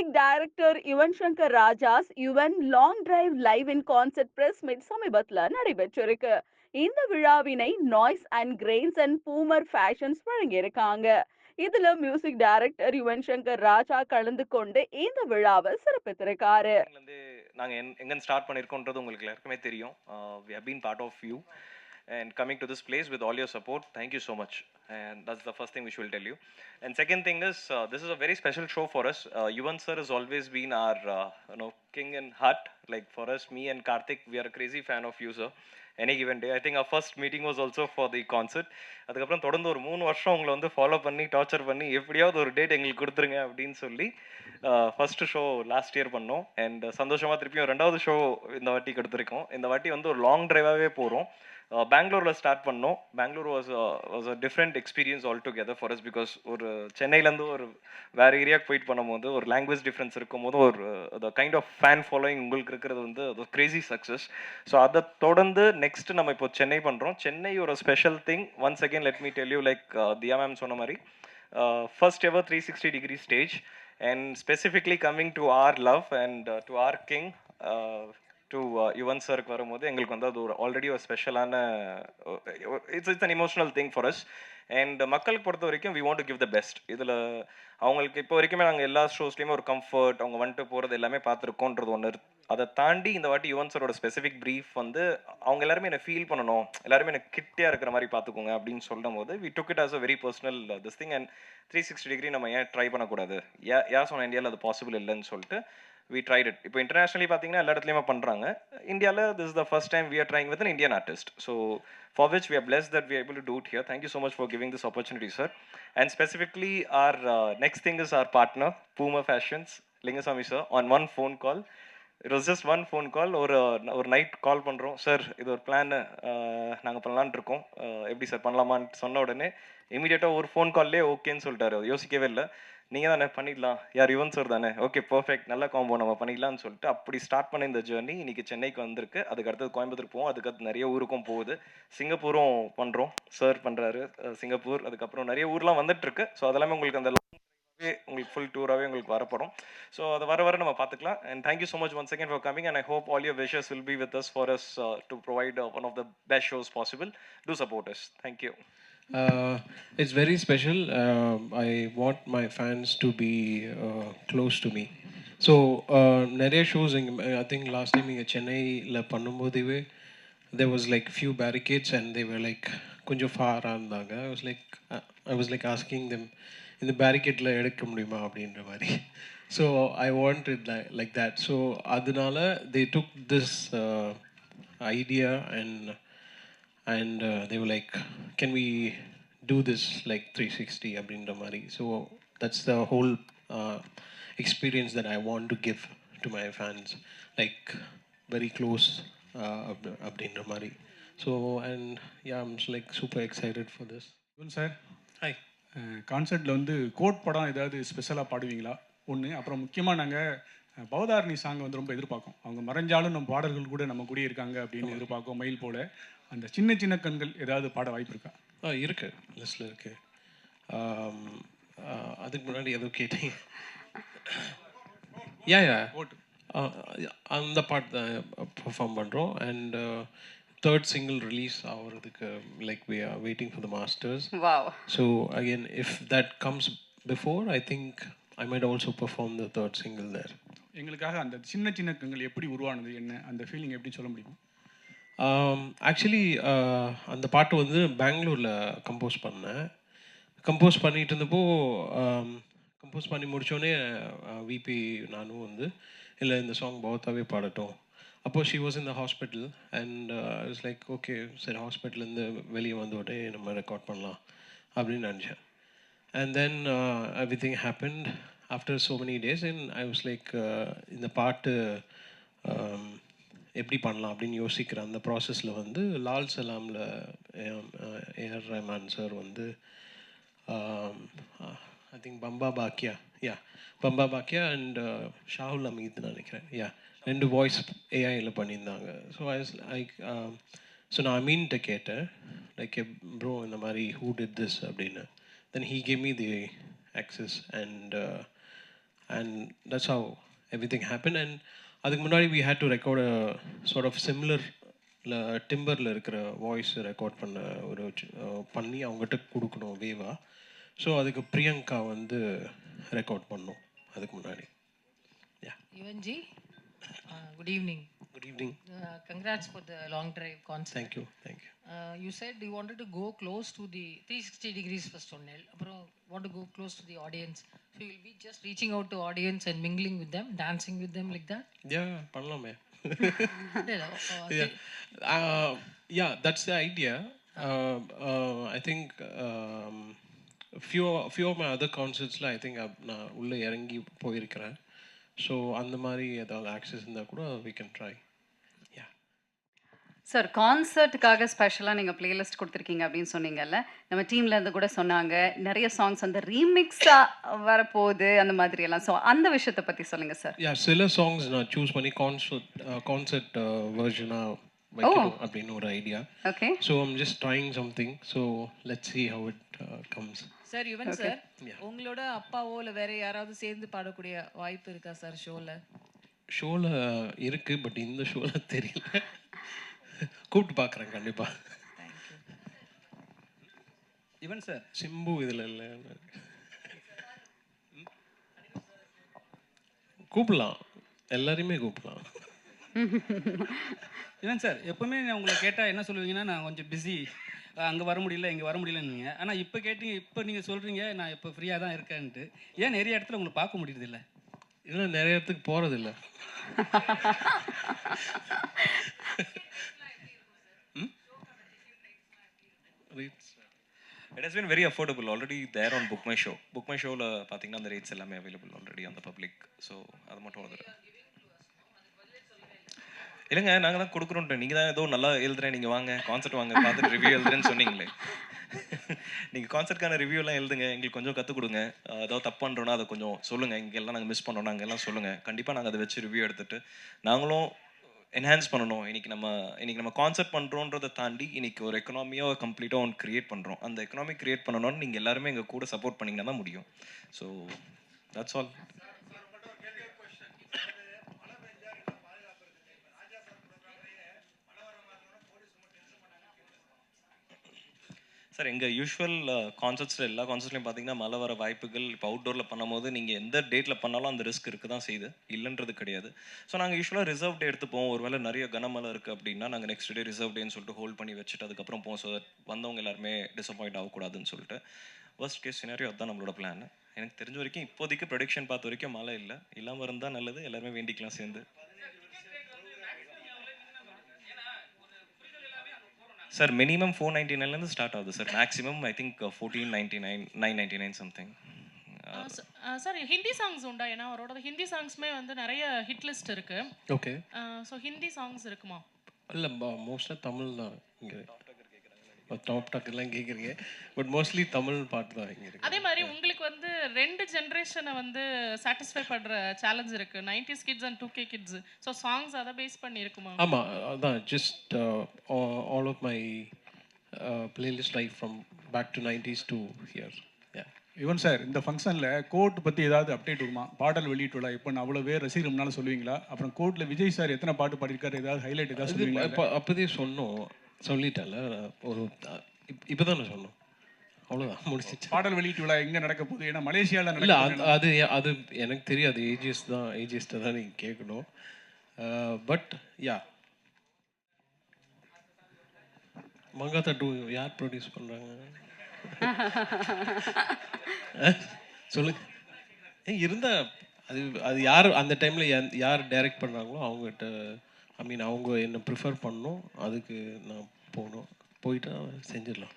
Music director Yuvan Shankar Raja's Yuvan long drive live in concert press meet சமீபத்துல நடைபெற்றிருக்கு. இந்த விழாவினை Noise and Grains and Boomer Fashions வழங்கியிருக்காங்க. இதுல மியூசிக் டைரக்டர் யுவன் சங்கர் ராஜா கலந்து கொண்டு இந்த விழாவை சிறப்பித்திருக்காரு. நாங்க எங்க ஸ்டார்ட் பண்ணியிருக்கோன்றது உங்களுக்கு எல்லாருக்குமே தெரியும். We have been part of you and coming to this place with all your support. Thank you so much. And that's the first thing which we'll tell you. And second thing is, uh, this is a very special show for us. Uh, Yuvan sir has always been our, uh, you know, king and heart like for us me and Karthik we are crazy fan of you sir any given day I think our first meeting was also for the concert அதுக்கப்புறம் தொடர்ந்து ஒரு மூணு வருஷம் உங்களை வந்து follow பண்ணி torture பண்ணி எப்படியாவது ஒரு டேட் எங்களுக்கு கொடுத்துருங்க அப்படின்னு சொல்லி ஃபர்ஸ்ட் ஷோ லாஸ்ட் இயர் பண்ணோம். அண்ட் சந்தோஷமாக திருப்பியும் ரெண்டாவது ஷோ இந்த வாட்டி கொடுத்துருக்கோம். இந்த வாட்டி வந்து ஒரு லாங் டிரைவாகவே போகிறோம் பெங்களூரில் ஸ்டார்ட் பண்ணோம். Bangalore was was a different experience all together for us because ஒரு சென்னையிலேருந்து ஒரு வேறு ஏரியாவுக்கு போயிட்டு பண்ணும்போது ஒரு லாங்குவேஜ் டிஃப்ரென்ஸ் இருக்கும்போது ஒரு the kind of fan following உங்களுக்கு இருக்கிறது வந்து அது கிரேசி சக்ஸஸ் ஸோ அதை தொடர்ந்து நெக்ஸ்ட் நம்ம இப்போ சென்னை பண்ணுறோம் சென்னை ஒரு special thing once again let me tell you like Diya ma'am சொன்ன மாதிரி first ever three sixty degree stage and specifically coming to our love and to our king to Yuvan சருக்கு வரும்போது எங்களுக்கு வந்து அது ஒரு ஆல்ரெடி ஒரு ஸ்பெஷலான it's it's an emotional thing for us and மக்களுக்கு பொறுத்த வரைக்கும் we want to give the best இதில் அவங்களுக்கு இப்போ வரைக்குமே நாங்கள் எல்லா ஷோஸ்லேயுமே ஒரு கம்ஃபர்ட் அவங்க வந்துட்டு போகிறது எல்லாமே பார்த்துருக்கோன்றது ஒன்று அதை தாண்டி இந்த வாட்டி யுவன் சரோட ஸ்பெசிஃபிக் ப்ரீஃப் வந்து அவங்க எல்லாருமே என்னை ஃபீல் பண்ணணும் எல்லாருமே எனக்கு கிட்டியாக இருக்கிற மாதிரி பார்த்துக்கோங்க அப்படின்னு சொல்லும் போது we took it as a very personal this thing and three sixty degree நம்ம ஏன் ட்ரை பண்ணக்கூடாது? ஏ ஏன் சொன்ன இந்தியாவில் அது பாசிபிள் இல்லைன்னு சொல்லிட்டு வி ட்ரைட் இட் இப்போ இன்டர்நேஷனலி பார்த்தீங்கன்னா எல்லா இடத்துலையுமே பண்ணுறாங்க இந்தியாவில் this the first time we are trying with an Indian artist so for which we are blessed that we able to do it here thank you so much for giving this opportunity sir and specifically our next thing is our partner Pooma Fashions Lingusamy sir on one phone call it was just one phone call ஒரு ஒரு night கால் பண்ணுறோம் sir இது ஒரு plan நாங்கள் பண்ணலான் இருக்கோம். எப்படி sir பண்ணலாமான்னு சொன்ன உடனே இமீடியட்டாக ஒரு ஃபோன் கால்லே ஓகேன்னு சொல்லிட்டாரு. யோசிக்கவே இல்லை. நீங்கள் தானே பண்ணிடலாம். யார் யுவன் சார் தானே? ஓகே பர்ஃபெக்ட் நல்ல காம்போ நம்ம பண்ணிக்கலாம்னு சொல்லிட்டு அப்படி ஸ்டார்ட் பண்ண இந்த ஜேர்னி இன்னைக்கு சென்னைக்கு வந்திருக்கு. அதுக்கு அடுத்தது கோயம்புத்தூர் போவோம். அதுக்கு அடுத்து நிறைய ஊருக்கும் போகுது. சிங்கப்பூரும் பண்ணுறோம் சார் பண்ணுறாரு சிங்கப்பூர். அதுக்கப்புறம் நிறைய ஊர்லாம் வந்துட்டுருக்கு. ஸோ அதெல்லாமே உங்களுக்கு அந்த உங்களுக்கு ஃபுல் டூராகவே உங்களுக்கு வரப்படும் ஸோ அதை வர வர நம்ம பார்த்துக்கலாம். And thank you so much one second for coming and I hope all your wishes will be with us for us to provide one of the best shows possible to support us thank you Uh, it's very special. Uh, I want my fans to be uh, close to me. So நிறைய shows இங்கே I think last time இங்கே சென்னையில் பண்ணும்போதுவே there was like few barricades and there were கொஞ்சம் ஃபாராக இருந்தாங்க. I was like I was like asking them இந்த பேரிகேட்டில் எடுக்க முடியுமா? அப்படின்ற மாதிரி. So I want it like that so அதனால they took this idea and and uh, they were like can we do this like 360 அப்படின்ற மாதிரி. So that's the whole uh, experience that i want to give to my fans. Like very close uh, அப்~ அப்படின்ற மாதிரி. So and yeah i'm just, like super excited for this. Yuvan sir hi. கான்சர்ட்டில் வந்து GOAT படம் ஏதாவது ஸ்பெஷலாக பாடுவீங்களா? ஒன்று அப்புறம் முக்கியமாக நாங்கள் பவதாரணி சாங் வந்து ரொம்ப எதிர்பார்க்கோம். அவங்க மறைஞ்சாலும் நம்ம பாடல்கள் கூட நம்ம கூடயே இருக்காங்க அப்படின்னு எதிர்பார்க்கோம் மயில் போல. அந்த சின்ன சின்ன கண்கள் ஏதாவது பாட வாய்ப்பு இருக்கா? ஆ இருக்கு. லிஸ்ட்டில் இருக்கு. அதுக்கு முன்னாடி ஏதோ கேட்டீங்க. யா யா கோட் அந்த பாட்டு தான் பெர்ஃபார்ம் பண்ணுறோம் அண்ட் தேர்ட் சிங்கிள் ரிலீஸ் ஆகிறதுக்கு like we are waiting for the masters so again if that comes before I think I might also perform the third single there எங்களுக்காக அந்த சின்ன சின்ன கண்கள் எப்படி உருவானது என்ன அந்த ஃபீலிங் எப்படி சொல்ல முடியுமா? ஆக்சுவலி அந்த பாட்டு வந்து பெங்களூரில் கம்போஸ் பண்ணேன். கம்போஸ் பண்ணிட்டு இருந்தப்போ கம்போஸ் பண்ணி முடிச்சோடனே விபி நானும் வந்து இல்லை இந்த சாங் பௌத்தாவே பாடட்டும். அப்போது ஷி வாஸ் இந்த hospital and it's like okay சரி ஹாஸ்பிட்டலேருந்து வெளியே வந்த உடனே நம்ம ரெக்கார்ட் பண்ணலாம் அப்படின்னு நினச்சேன். And then everything happened after so many days and I was like இந்த பாட்டு um, எப்படி பண்ணலாம் அப்படின்னு யோசிக்கிற அந்த ப்ராசஸில் வந்து லால் சலாமில் ஏஆர் ரஹ்மான் சார் வந்து I think Bamba Bakya yeah Bamba Bakya and Shahul Hameed நினைக்கிறேன் யா ரெண்டு வாய்ஸ் ஏஐயில் பண்ணியிருந்தாங்க. ஸோ ஐ லைக் ஸோ நான் அமீன்கிட்ட கேட்டேன். லைக் ப்ரோ இந்த மாதிரி ஹூ டிட் திஸ் அப்படின்னு. Then he came me the access and and that's how everything happen and அதுக்கு முன்னாடி we had to record sort of similar டிம்பரில் இருக்கிற வாய்ஸ் ரெக்கார்ட் பண்ண ஒரு uh, பண்ணி அவங்ககிட்ட கொடுக்கணும் வேவா ஸோ அதுக்கு பிரியங்கா வந்து ரெக்கார்ட் பண்ணோம் அதுக்கு முன்னாடி. Yeah Yuvanji good evening. Good evening Uh, congrats for the long drive concert. Thank you thank you Uh, you said you wanted to go close to the 360 degrees first ஒன்னேல் அப்புறம் want to go close to the audience. So you'll be just reaching out to audience and mingling with them, dancing with them like that? இல்ல, uh, yeah. Uh, yeah, that's the idea. Uh, uh, I think um, few few of my other concertsல I think நான் உள்ளே இறங்கி போயிருக்கிறேன் so அந்த மாதிரி ஏதாவது access இருந்தால் கூட we can try. Yeah. Sir கான்சர்ட்டுக்காக ஸ்பெஷலாக நீங்கள் பிளேலிஸ்ட் கொடுத்துருக்கீங்க அப்படின்னு சொன்னீங்கல்ல நம்ம டீம்ல இருந்து கூட சொன்னாங்க நிறைய சாங்ஸ் வந்து ரீமிக்ஸாக வரப்போகுது அந்த மாதிரி எல்லாம் ஸோ அந்த விஷயத்தை பற்றி சொல்லுங்க சார் Yeah, சில சாங்ஸ் நான் சூஸ் பண்ணி கான்சர்ட் கான்சர்ட் வெர்ஷனாக வைக்கணும் அப்படின்னு ஒரு idea okay so I'm just trying something so let's see how it comes sir Yuvan sir உங்களோட அப்பாவோ இல்லை வேற யாராவது சேர்ந்து பாடக்கூடிய வாய்ப்பு இருக்கா சார் ஷோல ஷோவில் இருக்கு பட் இந்த ஷோவில் தெரியல. கூப்பிட்டு பார்க்குறேன் கண்டிப்பாக ஈவன் சார் சிம்பு இதில் இல்லை. கூப்பிடலாம். எல்லாரையுமே கூப்பிடலாம். ஈவன் சார் எப்பவுமே நான் உங்களை கேட்டால் என்ன சொல்லுவீங்கன்னா நான் கொஞ்சம் பிஸி அங்கே வர முடியல இங்கே வர முடியலன்னு ஆனால் இப்போ கேட்டீங்க இப்போ நீங்கள் சொல்கிறீங்க நான் இப்போ ஃப்ரீயாக தான் இருக்கேன்ட்டு. ஏன் நிறைய இடத்துல உங்களை பார்க்க முடியுது இல்லை? இல்லை நிறைய இடத்துக்கு போகிறதில்ல it has been very affordable. Already there on book my show book my ஷோவில் பார்த்தீங்கன்னா அந்த ரேட்ஸ் எல்லாமே அவைலபிள் ஆல்ரெடி அந்த பப்ளிக் ஸோ அது மட்டும் ஒரு தடவை. இல்லைங்க நாங்கள் தான் கொடுக்குறோன்ட்டு நீங்கள் தான் ஏதோ நல்லா எழுதுறேன் நீங்கள் வாங்க கான்செர்ட் வாங்க பார்த்துட்டு ரிவ்யூ எழுதுறேன்னு சொன்னீங்களே. நீங்கள் கான்செர்ட்கான ரிவ்யூலாம் எழுதுங்க எங்களுக்கு கொஞ்சம் கற்றுக் கொடுங்க. ஏதாவது தப்பு பண்ணுறோன்னா அதை கொஞ்சம் சொல்லுங்கள் இங்கெல்லாம் நாங்கள் மிஸ் பண்ணுறோம் நாங்கள் எல்லாம் சொல்லுங்கள் கண்டிப்பாக நாங்கள் அதை வச்சு ரிவ்யூ எடுத்துட்டு நாங்களும் என்ஹான்ஸ் பண்ணணும். இன்றைக்கி நம்ம இன்னைக்கு நம்ம கான்செர்ட் பண்ணுறோன்றதை தாண்டி இன்றைக்கி ஒரு எக்கனாமியாக கம்ப்ளீட்டாக ஒன்று க்ரியேட் பண்ணுறோம் அந்த எக்கனாமி கிரியேட் பண்ணணும்னு நீங்கள் எல்லாருமே எங்கள் கூட சப்போர்ட் பண்ணிங்கன்னா தான் முடியும். ஸோ தட்ஸ் ஆல் சார் எங்கள் யூஷுவல் கான்சர்ட்ஸில் எல்லா கான்சர்ட்லையும் பார்த்தீங்கன்னா மழை வர வாய்ப்புகள் இப்போ அவுட்டோரில் பண்ணும்போது நீங்கள் எந்த டேட்டில் பண்ணாலும் அந்த ரிஸ்க் இருக்க தான் செய்யுது. இல்லைன்றது கிடையாது. ஸோ நாங்கள் யூஸ்வலாக ரிசர்வ் டே எடுத்துப்போம். ஒரு வேளை நிறைய கனமழை இருக்குது அப்படின்னா நாங்கள் நெக்ஸ்ட் டே ரிசர்வ் டேன்னு சொல்லிட்டு ஹோல்ட் பண்ணி வச்சுட்டு அதுக்கப்புறம் போவோம் ஸோ வந்தவங்க எல்லாருமே டிசப்பாயிண்ட் ஆகக்கூடாதுன்னு சொல்லிட்டு ஃபர்ஸ்ட் கேஸ் சினாரியோ அதுதான் நம்மளோட பிளான் எனக்கு தெரிஞ்ச வரைக்கும் இப்போதைக்கு ப்ரொடிக்ஷன் பார்த்த வரைக்கும் மழை இல்லை. இல்லாமல் இருந்தால் நல்லது. எல்லாருமே வேண்டிக்கலாம் சேர்ந்து. சார் மினிமம் ஃபோர் நைன்டி நைன்லேருந்து ஸ்டார்ட் ஆகுது sir maximum I think fourteen ninety nine nine ninety nine something sir Hindi songs உண்டா? ஏன்னா அவரோட ஹிந்தி சாங்ஸ்மே வந்து நிறைய ஹிட் லிஸ்ட் இருக்கு. ஓகே ஸோ ஹிந்தி சாங்ஸ் இருக்குமா? இல்லை மோஸ்ட்டாக தமிழ் தான் இங்கே. டாப் டாக் எல்லாம் கேட்குறீங்க பட் மோஸ்ட்லி தமிழ் பாட்டு தான் இருக்கு. அதே மாதிரி உங்களுக்கு வந்து ரெண்டு ஜென்ரேஷனை வந்து சாட்டிஸ்ஃபை பண்ற சேலஞ்ச் இருக்கு. Nineties kids and two K kids so songs அதை பேஸ் பண்ணி இருக்குமா? ஆமாம் அதான். Just all of my playlist life from back to nineties to here Yuvan sir இந்த ஃபங்க்ஷனில் கோர்ட் பற்றி ஏதாவது அப்டேட் வருமா பாடல் வெளியிட்டு விழா இப்போ நான் அவ்வளோ பேர் ரசிகர்னால சொல்லுவீங்களா? அப்புறம் கோர்ட்டில் விஜய் சார் எத்தனை பாட்டு பாடியிருக்காரு? ஏதாவது ஹைலைட் ஏதாவது இப்போ அப்போதே சொன்னோம். சொல்லிட்டேன்ல. ஒரு இப்போ தான் சொன்னோம். அவ்வளோதான் முடிச்சிச்சு பாடல் வெளியீட்டு விழா எங்கே நடக்க போகுது? ஏன்னா மலேசியாவில் இல்லை நடக்க அது அது எனக்கு தெரியாது. ஏஜிஎஸ் தான் ஏஜிஎஸ்ட்டை தான் நீங்கள் கேட்கணும். பட் யா மங்காத்தா டூ யார் ப்ரொடியூஸ் பண்ணுறாங்க சொல்லுங்க ஏ இருந்தா அது அது யார் அந்த டைமில் யார் டைரக்ட் பண்ணுறாங்களோ அவங்ககிட்ட ஐ மீன் அவங்க என்ன ப்ரிஃபர் பண்ணணும் அதுக்கு நான் போகணும். போயிட்டு செஞ்சிடலாம்.